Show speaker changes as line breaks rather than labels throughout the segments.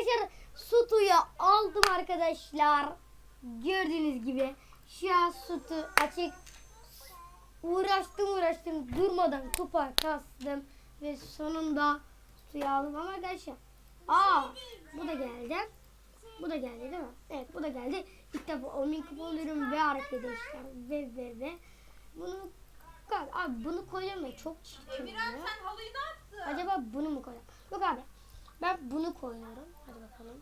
Arkadaşlar su tuyu aldım arkadaşlar. Gördüğünüz gibi. Şu an sütü açık. Uğraştım uğraştım durmadan kupa kastım. Ve sonunda suyu aldım ama arkadaşlar. Aa bu da geldi. Bu da geldi değil mi? Evet bu da geldi. İlk defa 10 kupa oluyorum ve arkadaşlar ve ve ve bunu abi bunu koyacağım ya çok çirkin
Emirhan sen halıyı ne yaptın?
Acaba bunu mu koyalım? Yok abi. Ben bunu koyuyorum. Hadi bakalım.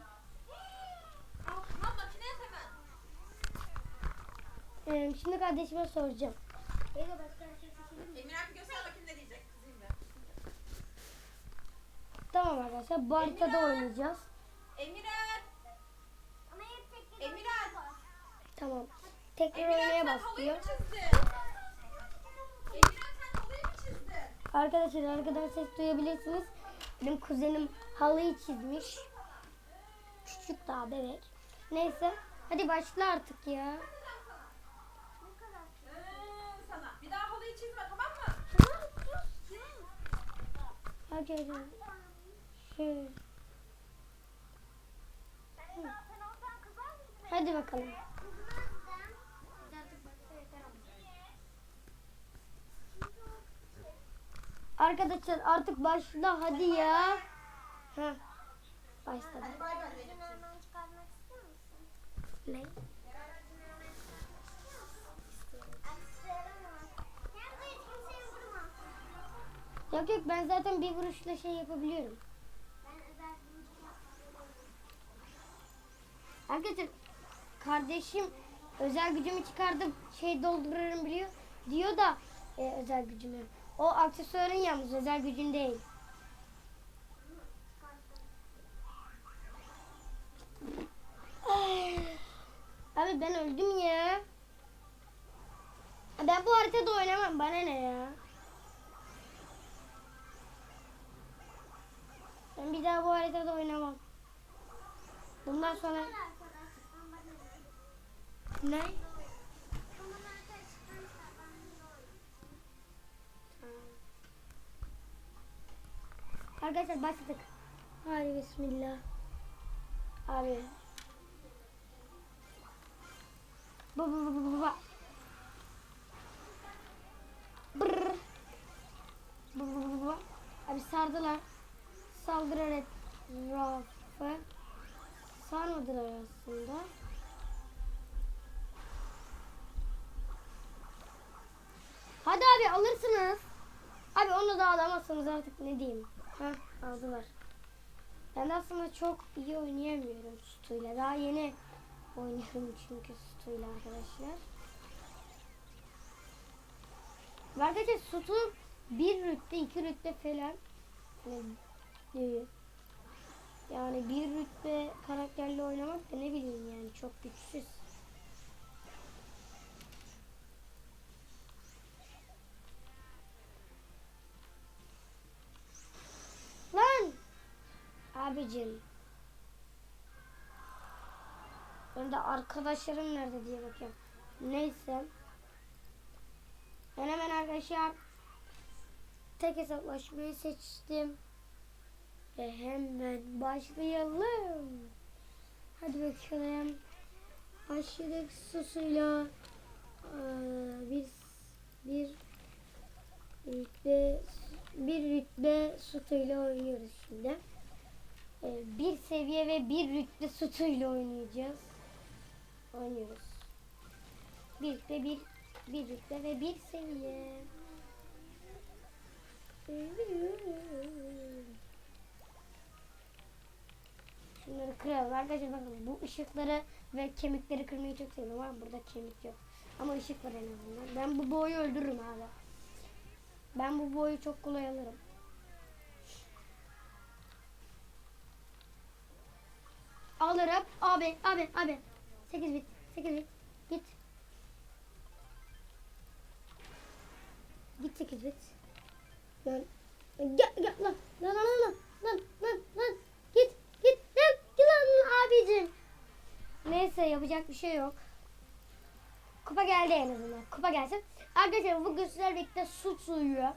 Ee, şimdi kardeşime soracağım.
Emirhan bir göster bakayım ne diyecek kızıyım ben.
Tamam arkadaşlar bu haritada oynayacağız.
Emirhan. Emirhan.
Tamam. Tekrar
Emirhan
oynaya
sen halıyı
başlıyor.
çizdin? Emirhan sen halıyı mı çizdin?
Arkadaşlar arkadan ses duyabilirsiniz. Benim kuzenim halıyı çizmiş. Küçük daha bebek. Neyse. Hadi başla artık ya.
Ee, sana. Bir daha halıyı çizme tamam mı?
Arkadaşlar. Şöyle. Hadi bakalım. Arkadaşlar artık başla hadi ya. Heh. Başladı. Ne? Yok yok ben zaten bir vuruşla şey yapabiliyorum. Arkadaşlar kardeşim özel gücümü çıkardım şey doldururum biliyor diyor da e, özel gücümü. O aksesuarın yalnız özel gücün değil. Ay. Abi ben öldüm ya. Ben bu haritada oynamam. Bana ne ya? Ben bir daha bu haritada oynamam. Bundan sonra ne? Arkadaşlar başladık. Hadi bismillah. Abi. Bu. Abi sardılar. Saldırar etrafı. Sarmadılar aslında. Hadi abi alırsınız. Abi onu da alamazsınız artık ne diyeyim. Heh aldılar. Ben aslında çok iyi oynayamıyorum sütuyla. Daha yeni oynuyorum çünkü sütuyla arkadaşlar. Ve Arkadaşlar sütü bir rütbe, iki rütbe falan. Yani bir rütbe karakterle oynamak da ne bileyim yani çok güçsüz. Lan! Abicim. Ben de arkadaşlarım nerede diye bakıyorum. Neyse. Ben hemen arkadaşlar tek hesaplaşmayı seçtim. Ve hemen başlayalım. Hadi bakalım. Başladık susuyla. Aa, biz bir rütbe bir rütbe sütuyla oynuyoruz şimdi. Ee, bir seviye ve bir rütbe sütuyla oynayacağız. Oynuyoruz. Bir rütbe bir bir rütbe ve bir seviye. Şunları kıralım. Arkadaşlar bakın bu ışıkları ve kemikleri kırmayı çok seviyorum ama burada kemik yok. Ama ışık var en azından. Ben bu boyu öldürürüm abi. Ben bu boyu çok kolay alırım. Alırım. Abi, abi, abi. 8 bit, 8 bit. Git. Git 8 bit. Lan. Gel, gel lan. Lan, lan, lan, lan, lan, lan. Git, git, lan, git lan abicim. Neyse yapacak bir şey yok. Kupa geldi en azından. Kupa gelsin. Arkadaşlar bu sizlerle birlikte su suyu.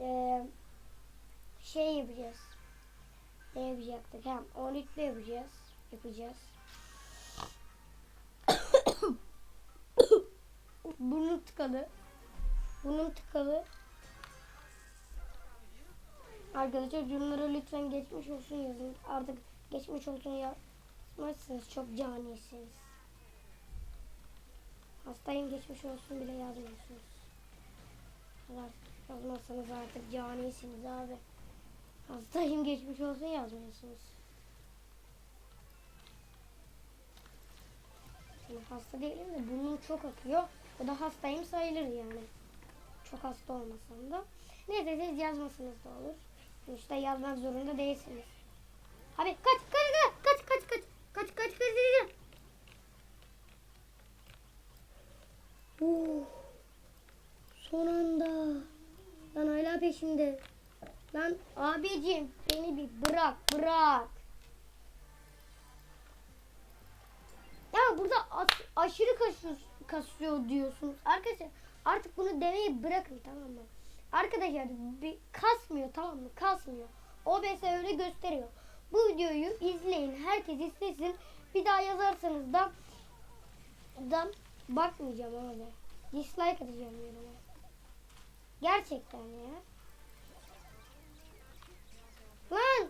Ee, şey yapacağız. Ee, yapacaktık? Hem 10 rütbe yapacağız. Yapacağız. Burnum tıkalı. Burnum tıkalı. Arkadaşlar yorumlara lütfen geçmiş olsun yazın. Artık geçmiş olsun yazmazsınız. Çok canisiniz. Hastayım geçmiş olsun bile yazmıyorsunuz. Yazmazsanız artık canisiniz abi. Hastayım geçmiş olsun yazmıyorsunuz. Yani hasta değilim de burnum çok akıyor. O da hastayım sayılır yani. Çok hasta olmasam da. Neyse siz yazmasanız da olur. Sonuçta yazmak zorunda değilsiniz. Abi kaç kaç kaç kaç kaç kaç kaç kaç kaç kaç Uh, son anda. Lan hala peşimde. Lan abicim beni bir bırak bırak. Ya burada aşırı kasıyor, kasıyor diyorsunuz. Arkadaşlar artık bunu demeyi bırakın tamam mı? Arkadaşlar bir kasmıyor tamam mı? Kasmıyor. OBS öyle gösteriyor. Bu videoyu izleyin. Herkes izlesin. Bir daha yazarsanız da da bakmayacağım abi. Dislike atacağım yoruma. Gerçekten ya. Lan!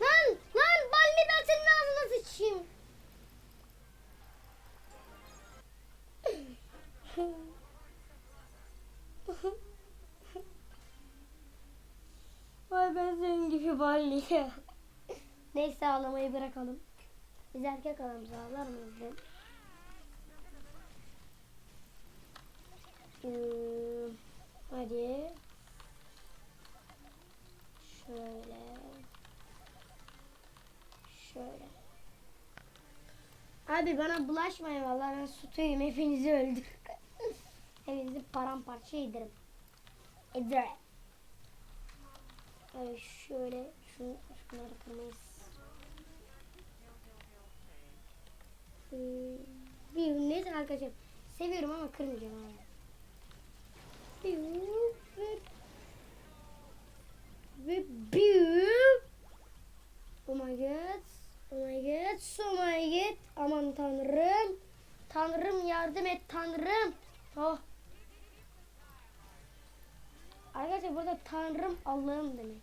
Lan! Lan! Balli ben senin ağzına sıçayım. Ya. Neyse ağlamayı bırakalım. Biz erkek adamız ağlar mıyız? Hmm, hadi. Şöyle. Şöyle. Abi bana bulaşmayın vallahi ben tutuyum hepinizi öldür. hepinizi paramparça ederim. Ederim. Abi şöyle şunu, şunları kırmayız. Hmm, bir neyse arkadaşlar seviyorum ama kırmayacağım abi. Bir ve ve Oh my god. Oh my god. Oh my god. Aman tanrım. Tanrım yardım et tanrım. Oh. Arkadaşlar burada tanrım Allah'ım demek.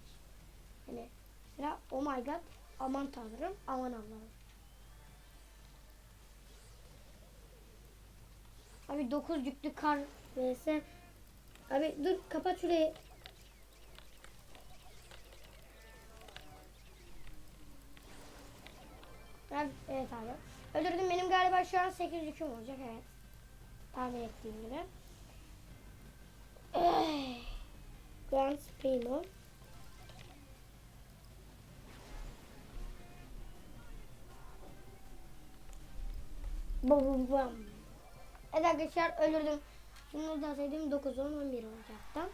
Yani mesela oh my god. Aman tanrım. Aman Allah'ım. Abi 9 yüklü kar vs. Abi dur kapat şurayı. Ben, evet abi. Öldürdüm benim galiba şu an 8 yüküm olacak evet. Tahmin ettiğim gibi. Eh, Grand Primo. Bum. Evet arkadaşlar öldürdüm. Şimdi saydım 9, 10, 11 olacaktı.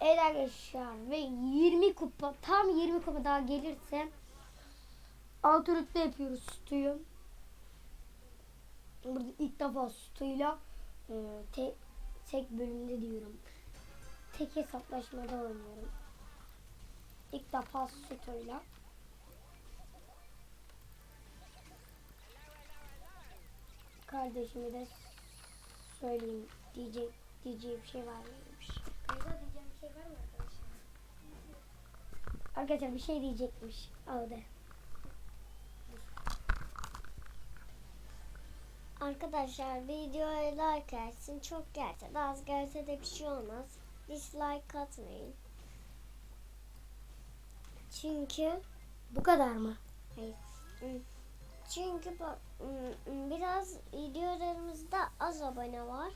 Evet arkadaşlar ve 20 kupa tam 20 kupa daha gelirse Altı rütbe yapıyoruz sütüyü. Burada ilk defa sütüyle tek, tek bölümde diyorum. Tek hesaplaşmada oynuyorum. İlk defa sütüyle. Kardeşime de söyleyeyim diyecek diyeceği bir şey var mıymış? Kanka diyeceğim bir şey var mı arkadaşlar? Arkadaşlar bir şey diyecekmiş. Al de.
Arkadaşlar videoya like gelsin. Çok gelse de az gelse de bir şey olmaz. Dislike atmayın. Çünkü
Bu kadar mı?
hayır. ım, Çünkü bak ım, biraz videolarımızda az abone var.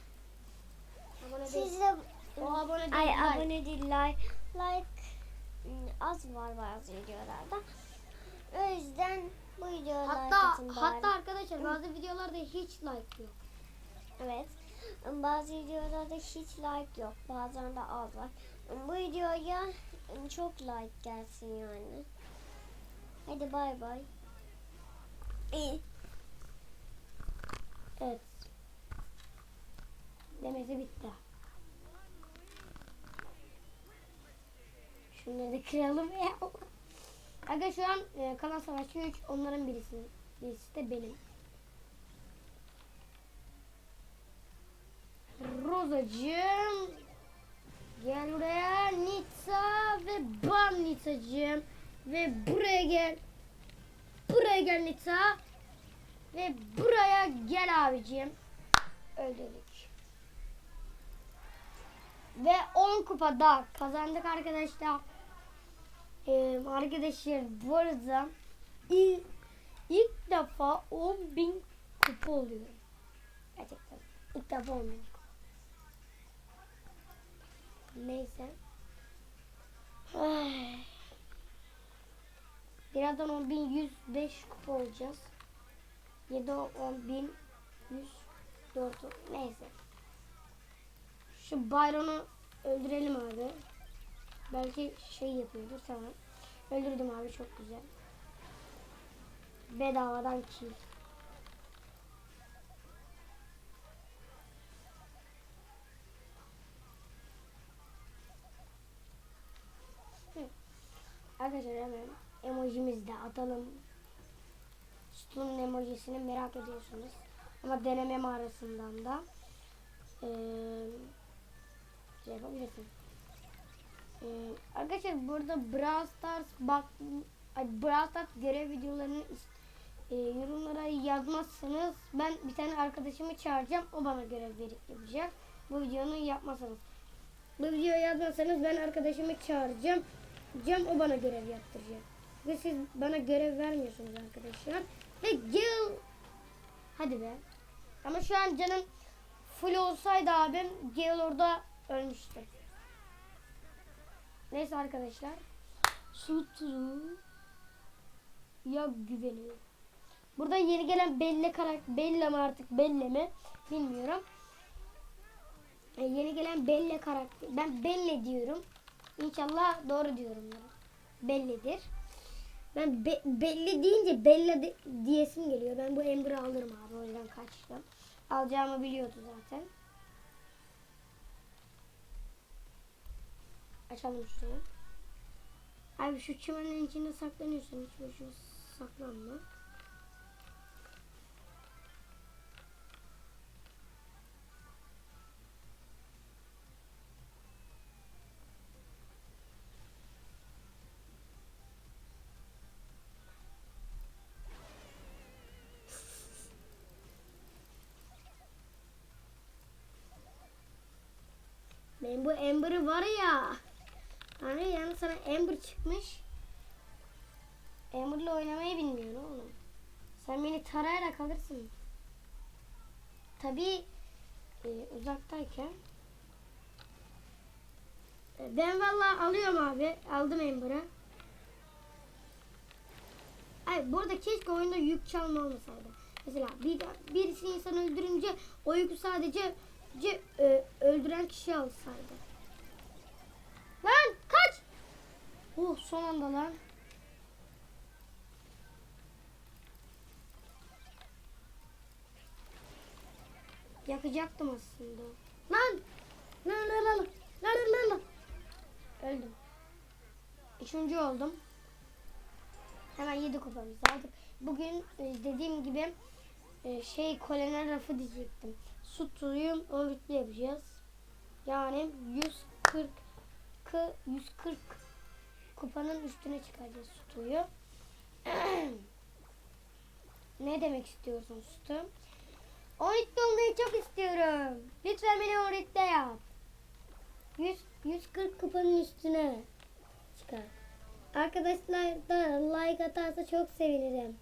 Abone
Siz de
O abone değil.
ay
like.
abone değil like like az var bazı videolarda. O yüzden bu videoya like
Hatta
atın bari.
hatta arkadaşlar bazı videolarda hiç like yok.
Evet. Bazı videolarda hiç like yok. Bazen de az var. Bu videoya çok like gelsin yani. Hadi bay bay.
Evet. Demesi bitti. Şunları da kıralım ya. Aga şu an e, kalan savaşçı 3 onların birisi. Birisi de benim. Rozacığım. Gel buraya Nitsa ve bam Nitsacığım. Ve buraya gel. Buraya gel Nitsa. Ve buraya gel abicim. Öldürdük. Ve 10 kupa daha kazandık arkadaşlar. Ee, arkadaşlar bu arada ilk, ilk defa 10.000 kupa oluyorum. Gerçekten. İlk defa 10.000 kupa. Neyse. Ay. Birazdan 10.105 kupa olacağız. 7 10.104 neyse. Şu Byron'u öldürelim abi. Belki şey yapıyordur tamam. Öldürdüm abi çok güzel. Bedavadan kill. Arkadaşlar hemen emojimizi de atalım. Sütunun emojisini merak ediyorsunuz. Ama deneme mağarasından da eee şey yapabilirsin. Ee, arkadaşlar burada Brawl Stars bak Brawl Stars görev videolarını e, yorumlara yazmazsanız ben bir tane arkadaşımı çağıracağım. O bana görev verip yapacak. Bu videonu yapmasanız. Bu videoyu yazmazsanız ben arkadaşımı çağıracağım. Cam o bana görev yaptıracak. Ve siz bana görev vermiyorsunuz arkadaşlar. Ve gel. Hadi be. Ama şu an canım full olsaydı abim Gale orada ölmüştü. Neyse arkadaşlar. Sutru ya güveniyor. Burada yeni gelen Belle karakter Bella mı artık Belle mi bilmiyorum. E, yeni gelen Belle karakter. Ben Belle diyorum. İnşallah doğru diyorum ya. Belledir. Ben be, belli deyince Bella de, diyesim geliyor. Ben bu Amber'ı alırım abi. O yüzden kaçtım. Alacağımı biliyordu zaten. Açalım şurayı. Abi şu çimenin içinde saklanıyorsun. Hiç boşuna saklanma. Benim bu Amber'ı var ya. Hani yani sana Amber çıkmış. Amber'la oynamayı bilmiyorsun oğlum. Sen beni tarayarak alırsın. Tabii e, uzaktayken. E, ben vallahi alıyorum abi. Aldım Amber'ı. Ay burada keşke oyunda yük çalma olmasaydı. Mesela bir birisi insan öldürünce o yükü sadece ce- e, öldüren kişi alsaydı. Lan kaç! Oh son anda lan. Yakacaktım aslında. Lan! Lan lan lan! Lan lan lan! Öldüm. Üçüncü oldum. Hemen yedi kupamızı aldık. Bugün e, dediğim gibi e, şey kolonel rafı diyecektim. Su tuyum örgütlü yapacağız. Yani 140 kı- 140 kupanın üstüne çıkaracağız sütüyü. ne demek istiyorsun sütü? Orette olmayı çok istiyorum. Lütfen beni orette yap. 100, 140 kupanın üstüne çıkar. Arkadaşlar da like atarsa çok sevinirim.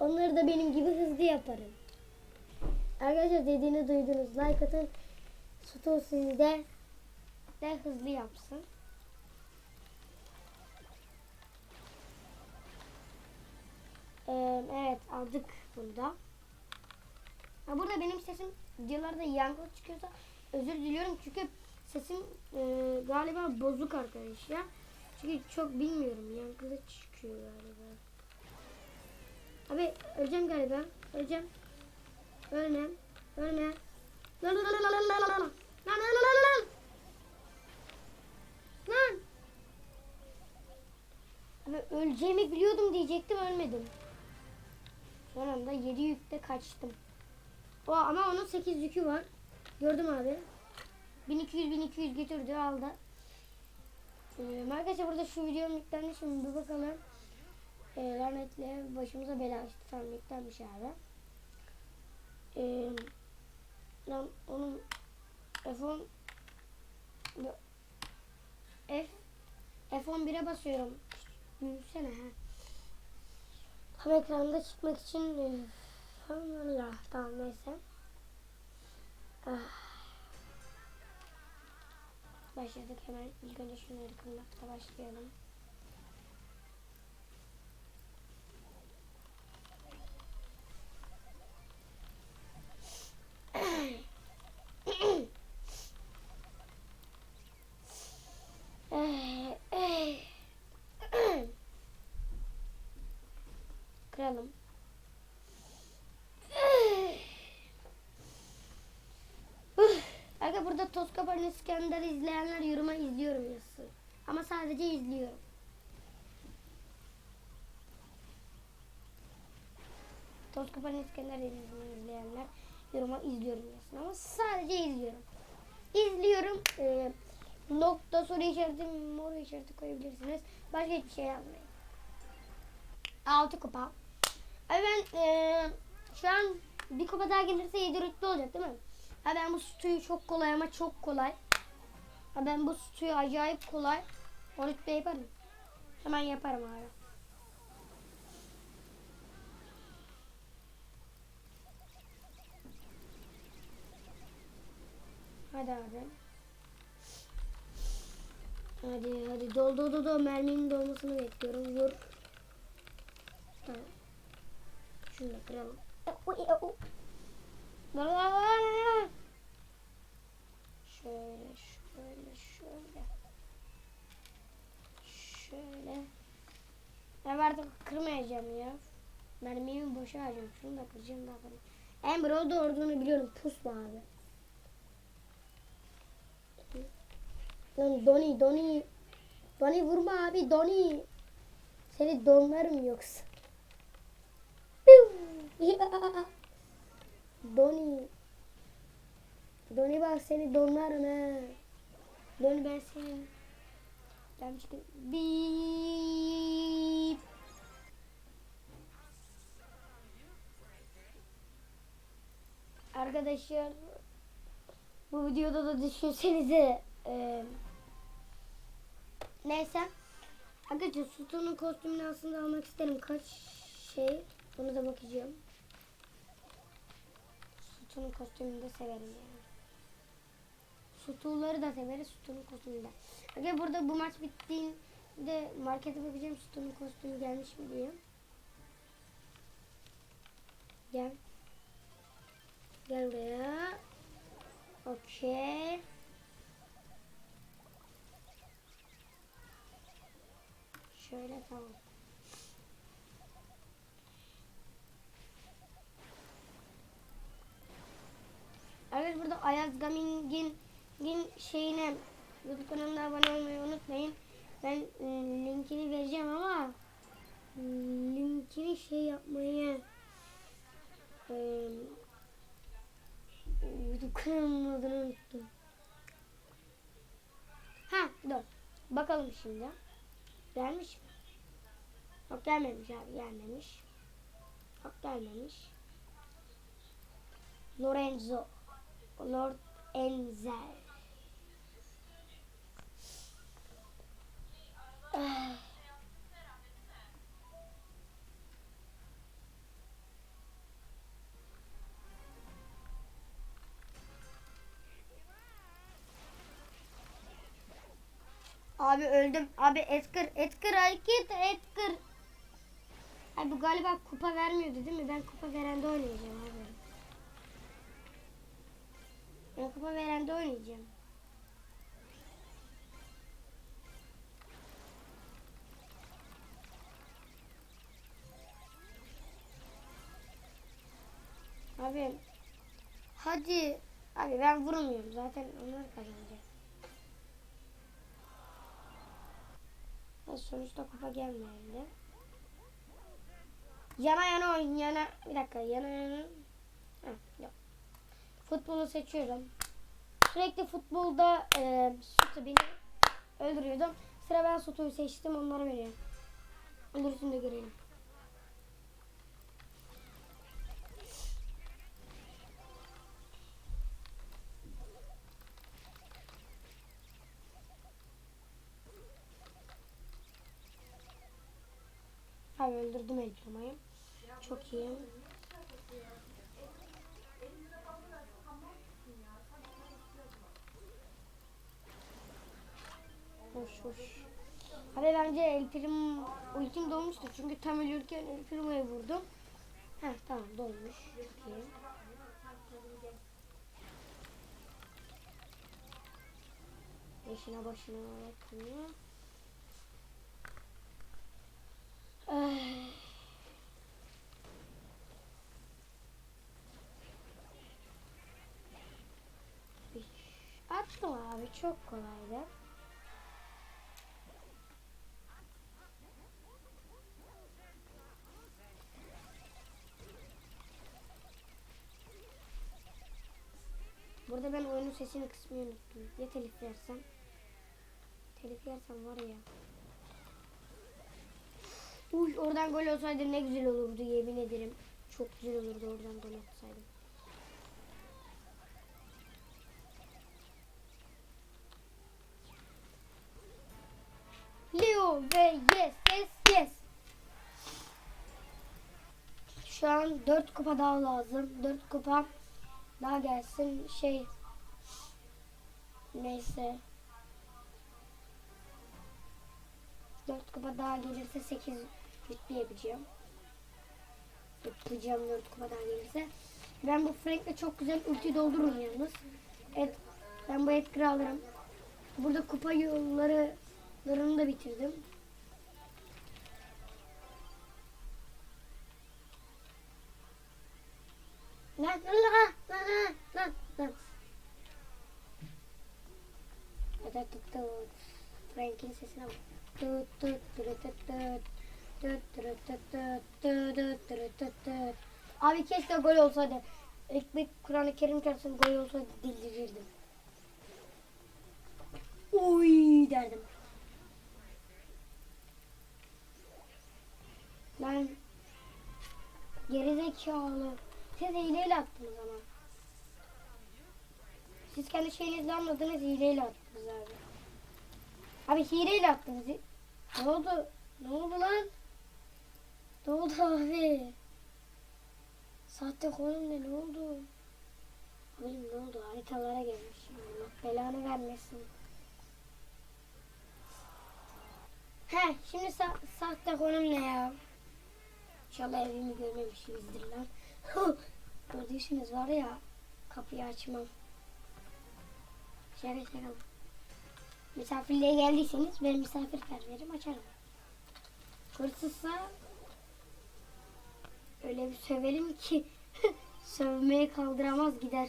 Onları da benim gibi hızlı yaparım. Arkadaşlar dediğini duydunuz. Like atın. Sütü sizde de hızlı yapsın. Ee, evet aldık bunu da. Ha, burada benim sesim videolarda yankı çıkıyorsa özür diliyorum çünkü sesim e, galiba bozuk arkadaşlar. Çünkü çok bilmiyorum yankılı çıkıyor galiba. Abi öleceğim galiba. Öleceğim. Ölme. Ölme. Lan lan lan lan lan lan. Lan lan lan lan. Lan. Abi öleceğimi biliyordum diyecektim ölmedim. Son anda 7 yükte kaçtım. O ama onun 8 yükü var. Gördüm abi. 1200 1200 götürdü aldı. Ee, arkadaşlar burada şu videonun yüklendi şimdi bir bakalım. Ee, rahmetli başımıza bela açtı. Tam yüklenmiş abi. Ee, lan onun F10 F F11'e basıyorum. Büyüsene ha. Tam ekranda çıkmak için e, Allah tamam neyse. Ah. Başladık hemen ilk önce şunları kırmakta başlayalım. Aga burada Toskapan İskender izleyenler yoruma izliyorum yazsın. Ama sadece izliyorum. Toskapan İskender izleyenler yoruma izliyorum yazsın. Ama sadece izliyorum. İzliyorum. Ee, nokta soru işareti, mor işareti koyabilirsiniz. Başka hiçbir şey yapmayın. 6 kupa. Abi ben eee, şu an bir kupa daha gelirse 7 rütbe olacak değil mi? Ha ben bu sütüyü çok kolay ama çok kolay. Ha ben bu sütüyü acayip kolay. O rütbe yaparım. Hemen yaparım abi. Hadi abi. Hadi hadi dol dol dol dol merminin dolmasını bekliyorum. Vur. Tamam. Şunu da kıralım. Şöyle şöyle şöyle. Şöyle. Ben artık kırmayacağım ya. Mermimi boşa harcayacağım. Şunu da kıracağım daha kırayım. Ember o da olduğunu biliyorum. Pusma abi. Lan Doni Doni. Doni vurma abi Doni. Seni donlarım yoksa. Doni. Doni bak seni donlarım ha. Doni ben senin. Ben çıkın. Bip. Arkadaşlar bu videoda da düşünsenize e, neyse arkadaşlar Sultan'ın kostümünü aslında almak isterim kaç şey bunu da bakacağım Sultan'ın kostümünü de severim yani. Sütunları da severiz Sütun'un kostümünü de. Arkadaşlar burada bu maç bittiğinde markete bakacağım Sütun'un kostümü gelmiş mi diye. Gel. Gel buraya. Okey. Şöyle tamam. Evet burada Ayaz Gaming'in Gin şeyine YouTube kanalına abone olmayı unutmayın. Ben e, linkini vereceğim ama linkini şey yapmayı e, YouTube kanalımın adını unuttum. Ha dur. Bakalım şimdi. Gelmiş mi? Yok gelmemiş abi gelmemiş. Yok gelmemiş. Lorenzo. Lord Enzel. Abi öldüm. Abi Edgar, Edgar hareket Edgar. Abi galiba kupa vermiyordu değil mi? Ben kupa verende oynayacağım abi. Ben kupa verende oynayacağım. Abi hadi. Abi ben vurmuyorum zaten onlar kazanacak. Sonuçta kupa gelmedi. Yana yana oyun yana bir dakika yana yana. Ha, yok. Futbolu seçiyorum. Sürekli futbolda e, Sutu beni öldürüyordum. Sıra ben Sutu'yu seçtim onlara veriyorum. Öldürsün de görelim. Abi öldürdüm el Primo'yu. Çok iyi. Hoş hoş. Abi bence El Prim ultim dolmuştur. Çünkü tam ölürken El vurdum. Heh tamam dolmuş. Çok. Yaşına başına bakıyor. Attım abi çok kolaydı. Burada ben oyunun sesini kısmayı unuttum. Ya telif yersem? Telif yersem var ya. Uy oradan gol olsaydı ne güzel olurdu yemin ederim. Çok güzel olurdu oradan gol atsaydım. Leo ve yes yes yes. Şu an 4 kupa daha lazım. 4 kupa daha gelsin şey neyse 4 kupa daha gelirse 8 rütbe yapacağım. Yapacağım 4 kupa daha gelirse. Ben bu Frank'le çok güzel ulti doldururum yalnız. Evet, ben bu Edgar'ı alırım. Burada kupa yollarını da bitirdim. Lan lan lan lan lan lan lan. Tut. Frank'in sesine bak. Tut tut tut tut tut. Tut tut tut tut. Tut tut. Abi keşke gol olsaydı. Ekmek Kur'an-ı Kerim çarpsın gol olsaydı delirirdim. Oy derdim. Lan gerizekalı. Siz hileyle attınız ama. Siz kendi şeyinizle anladınız hileyle attınız abi. Abi hileyle attınız. Ne oldu? Ne oldu lan? Ne oldu abi? Sahte konum ne? Oldu? Oğlum ne oldu? Haritalara gelmiş. Allah belanı vermesin. He şimdi sa- sahte konum ne ya? İnşallah evimi görmemişsinizdir lan. Gördüyseniz var ya kapıyı açmam. Şaka şaka. Misafirliğe geldiyseniz ben misafirperverim açarım. Hırsızsa öyle bir sövelim ki sövmeye kaldıramaz gider.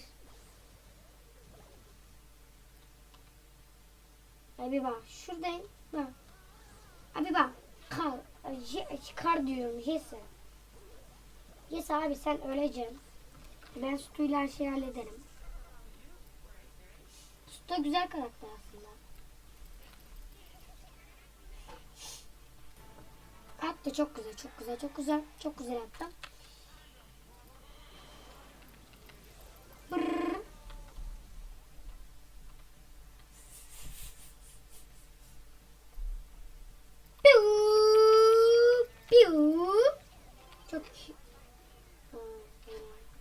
Abi bak şuradayım. Bak. Abi bak. Kar, kar diyorum Jesse. Yes abi sen öleceksin. Ben Stu'yla her şeyi hallederim. Da güzel karakter aslında. Attı çok güzel, çok güzel, çok güzel, çok güzel piu. Çok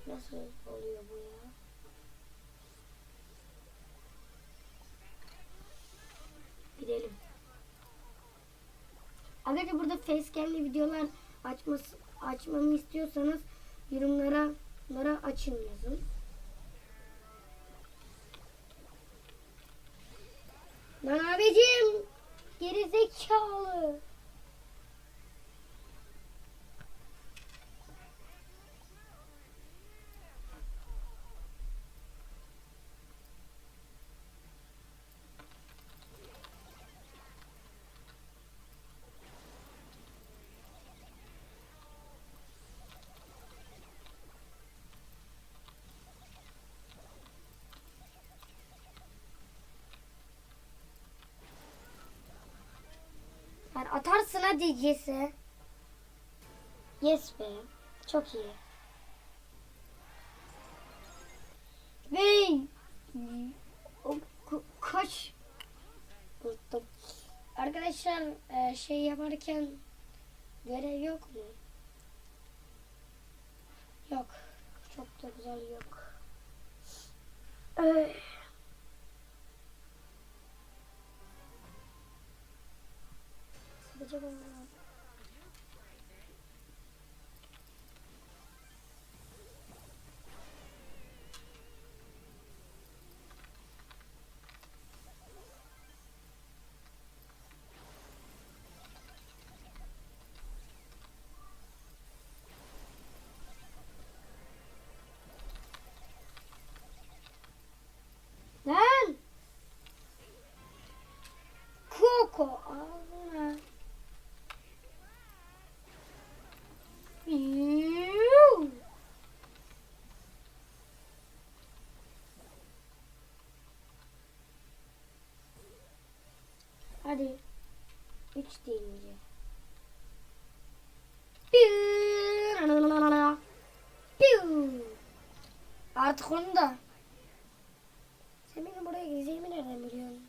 Nasıl oluyor bu ya? Gidelim. Arkadaşlar burada facecam'li videolar açması, açmamı istiyorsanız yorumlara yorumlara açın yazın. Lan abicim geri zekalı. Atarsın hadi Yes'e. Yes be. Çok iyi. Ka- kaç unuttum. Arkadaşlar e, şey yaparken görev yok mu? Yok. Çok da güzel yok. Ay. Hoşçakalın. Hadi. Üç deyince. Artık onu da. Sen benim buraya gireceğimi nereden biliyorsun?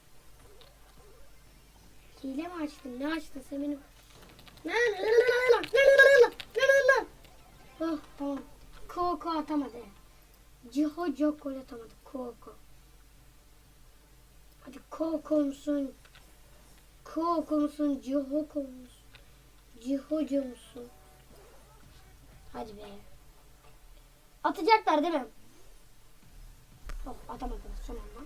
Hile mi açtın? Ne açtın sen benim? Oh tamam. Koko atamadı. Ciho Jokol atamadı. Koko. Hadi Koko'msun. Koko musun? Ciho musun? Cihoco musun? Hadi be. Atacaklar değil mi? Hop atamadılar son anda.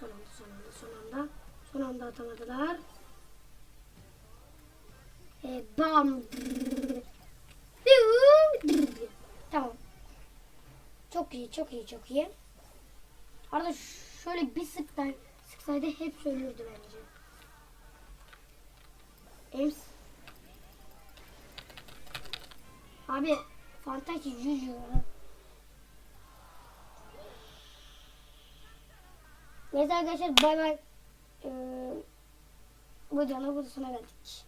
Son anda son anda son anda. Son anda atamadılar. E, bam. Tamam. Çok iyi çok iyi çok iyi. Arada şöyle bir sıktan sıksaydı hep söylüyordu bence. Ems. Abi fantazi juju. Neyse arkadaşlar bay bay. Ee, bu bu sona geldik.